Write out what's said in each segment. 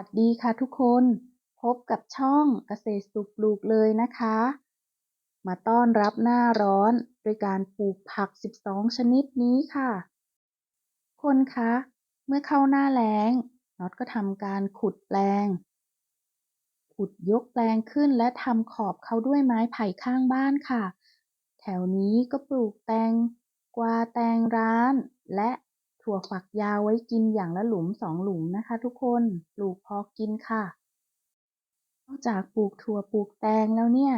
วัสดีค่ะทุกคน พบกับช่องเกษตรสุขปลูกเลยนะคะ มาต้อนรับหน้าร้อนโดยการปลูกผัก 12 ชนิดนี้ค่ะ คนคะเมื่อเข้าหน้าแล้งน็อตก็ทำการขุดแปลง ขุดยกแปลงขึ้นและทำขอบเขาด้วยไม้ไผ่ข้างบ้านค่ะ แถวนี้ก็ปลูกแตงกวาแตงร้าน และ ถั่วฝักยาวไว้กินอย่างละหลุมสองหลุมนะคะ ทุกคนปลูกพอกินค่ะ นอกจากปลูกถั่วปลูกแตงแล้วเนี่ย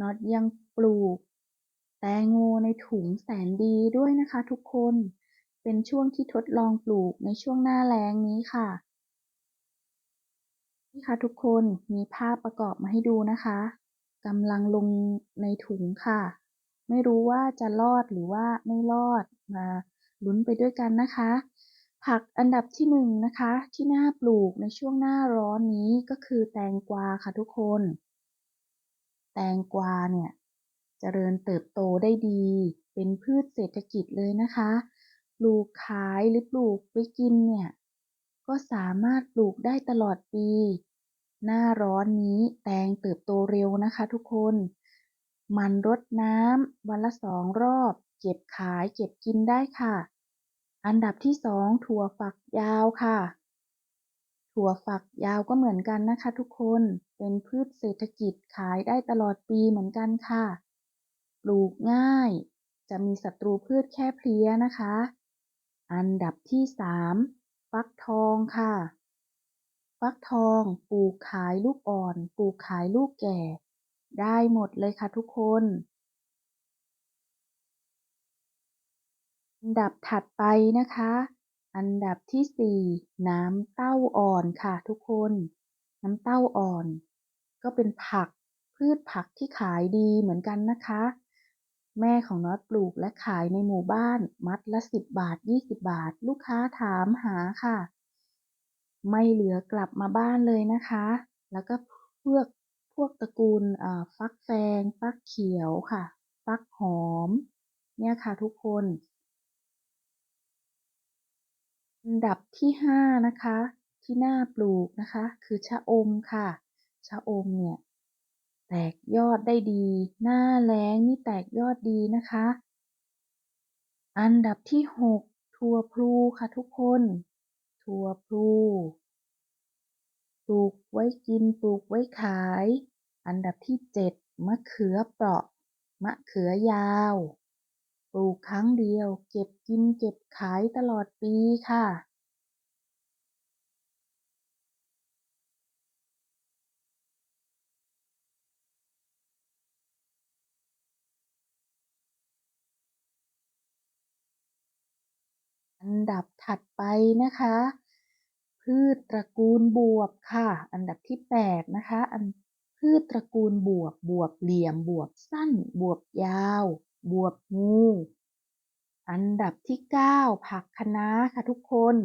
น็อตยังปลูก แตงโมในถุงแสนดีด้วยนะคะ ทุกคนเป็นช่วงที่ทดลองปลูกในช่วงหน้าแล้งนี้ค่ะนี่ค่ะทุกคนมีภาพประกอบมาให้ดูนะคะกำลังลงในถุงค่ะ ไม่รู้ว่าจะรอดหรือว่าไม่รอดมา ลุ้นไปด้วยกันนะคะ ผักอันดับที่หนึ่งนะคะ ที่น่าปลูกในช่วงหน้าร้อนนี้ก็คือแตงกวาค่ะทุกคน แตงกวาเนี่ยจเจริญเติบโตได้ดี เป็นพืชเศรษฐกิจเลยนะคะ ปลูกขายหรือปลูกไว้กินเนี่ย ก็สามารถปลูกได้ตลอดปี หน้าร้อนนี้แตงเติบโตเร็วนะคะทุกคนมันรดน้ำวันละสองรอบ เก็บขายเก็บกินได้ค่ะ อันดับที่สองถั่วฝักยาวค่ะ ถั่วฝักยาวก็เหมือนกันนะคะ ทุกคน เป็นพืชเศรษฐกิจขายได้ตลอดปีเหมือนกันค่ะ ปลูกง่าย จะมีศัตรูพืชแค่เพลี้ยนะคะ อันดับที่สามฟักทองค่ะ ฟักทองปลูกขายลูกอ่อน ปลูกขายลูกแก่ ได้หมดเลยค่ะทุกคน อันดับถัดไปนะคะ อันดับที่สี่น้ำเต้าอ่อนค่ะทุกคน น้ำเต้าอ่อน ก็เป็นผักพืชผักที่ขายดีเหมือนกันนะคะ แม่ของน็อตปลูกและขายในหมู่บ้านมัดละสิบบาทยี่สิบบาท ลูกค้าถามหาค่ะ ไม่เหลือกลับมาบ้านเลยนะคะ แล้วก็พวกพวกตระกูลฟักแฟง ฟักเขียวค่ะ ฟักหอม เนี่ยค่ะทุกคน อันดับที่ห้านะคะ ที่น่าปลูกนะคะ คือชะอมค่ะ ชะอมเนี่ยแตกยอดได้ดี หน้าแล้งนี่แตกยอดดีนะคะ อันดับที่หกถั่วพลูค่ะทุกคน ถั่วพลูปลูกไว้กินปลูกไว้ขาย อันดับที่เจ็ดมะเขือเปราะ มะเขือยาว ลูกครั้งเดียวเก็บกินเก็บขายตลอดปีค่ะ อันดับถัดไปนะคะ พืชตระกูลบวบค่ะ อันดับที่แปดนะคะ อันพืชตระกูลบวบบวบเหลี่ยม บวบสั้น บวบยาว บวบงู อันดับที่เก้าผักคะน้าค่ะทุกคน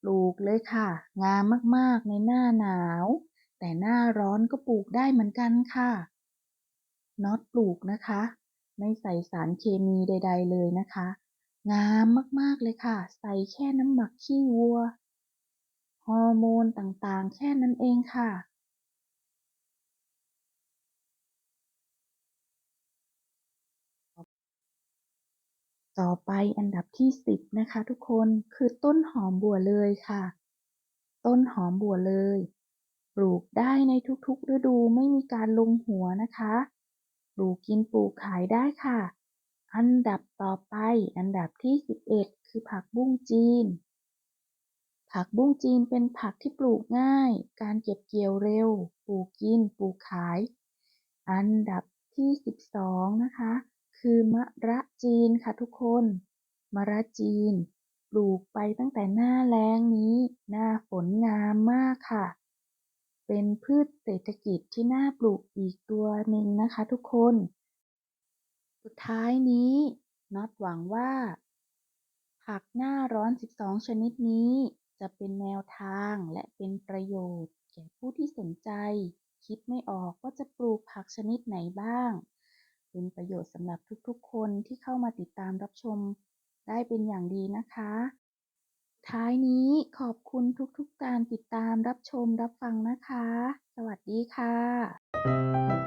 ปลูกเลยค่ะ งามมากๆในหน้าหนาว แต่หน้าร้อนก็ปลูกได้เหมือนกันค่ะน็อตปลูกนะคะ ไม่ใส่สารเคมีใด ๆ เลยนะคะ งามมากๆเลยค่ะ ใส่แค่น้ำหมักขี้วัว ฮอร์โมนต่างๆ แค่นั้นเองค่ะ ต่อไปอันดับที่สิบนะคะทุกคนคือต้นหอมบัวเลยค่ะ ต้นหอมบัวเลย ปลูกได้ในทุกๆฤดูไม่มีการลงหัวนะคะ ปลูกกินปลูกขายได้ค่ะ อันดับต่อไปอันดับที่สิบเอ็ดคือผักบุ้งจีน ผักบุ้งจีนเป็นผักที่ปลูกง่าย การเก็บเกี่ยวเร็ว ปลูกกินปลูกขาย อันดับที่สิบสองนะคะ คือมะระจีนค่ะทุกคน มะระจีน ปลูกไปตั้งแต่หน้าแล้งนี้ หน้าฝนงามมากค่ะ เป็นพืชเศรษฐกิจที่น่าปลูกอีกตัวหนึ่งนะคะทุกคน สุดท้ายนี้น็อตหวังว่า ผักหน้าร้อน 12 ชนิดนี้จะเป็นแนวทางและเป็นประโยชน์ แก่ผู้ที่สนใจ คิดไม่ออกว่าจะปลูกผักชนิดไหนบ้าง เป็นประโยชน์สำหรับทุกๆ คนที่เข้ามาติดตามรับชมได้เป็นอย่างดีนะคะ ท้ายนี้ขอบคุณทุกๆ การติดตามรับชมรับฟังนะคะ สวัสดีค่ะ